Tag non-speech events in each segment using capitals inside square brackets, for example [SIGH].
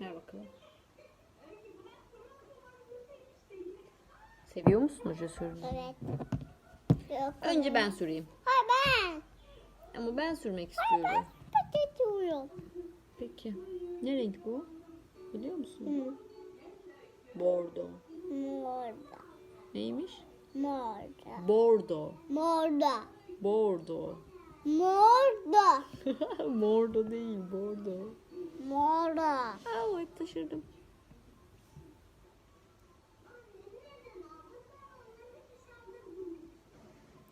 Ver bakalım. Seviyor musun hoca sürmeyi? Evet. Yok. Önce ben süreyim. Hayır ben. Ama ben sürmek istiyorum. Patlatıyorum. Peki. Ne renk bu? Biliyor musun? Hı. Bordo. Morda. Neymiş? Morda. Bordo. Morda. Bordo. Morda. Bordo [LAUGHS] değil, bordo. Morda. Aa, hep taşırdım.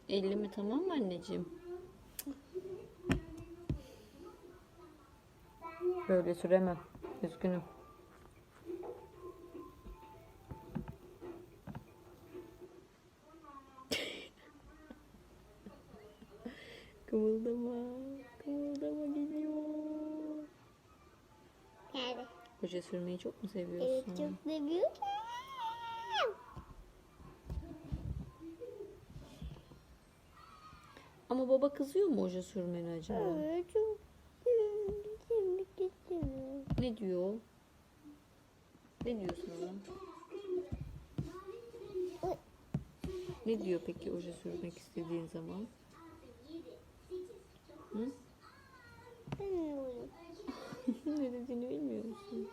Elimi tamam mı anneciğim? Böyle süremem. Üzgünüm. [LAUGHS] kımıldama. Kımıldama geliyor. Hoca sürmeyi çok mu Evet seviyorsun? çok seviyorum. Ama baba kızıyor mu hoca sürmeni acaba? Evet çok. Ne diyor? Ne diyor sana? Oy. Ne diyor peki hoca sürmek istediğin zaman? Hı? [LAUGHS] Ne dediğini bilmiyor musun?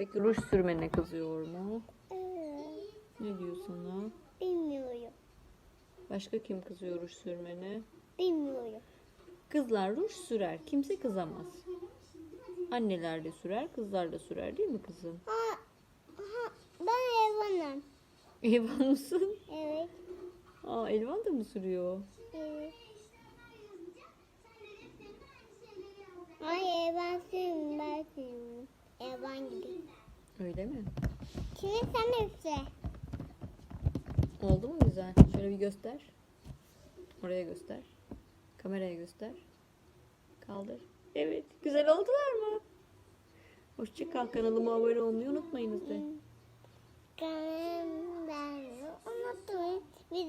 Peki ruj sürmene kızıyor mu? Evet. Ne diyor sana? Bilmiyorum. Başka kim kızıyor ruj sürmene? Bilmiyorum. Kızlar ruj sürer. Kimse kızamaz. Anneler de sürer, kızlar da sürer değil mi kızım? Ha, ha, ben hayvanım. Elvan mısın? Evet. Aa Elvan da mı sürüyor? Evet. Öyle mi? Şimdi sen üfle. Oldu mu güzel? Şöyle bir göster. Oraya göster. Kameraya göster. Kaldır. Evet. Güzel oldular mı? Hoşçakal. Kanalıma abone olmayı unutmayınız de. Kanalıma abone olmayı unutmayın. Bir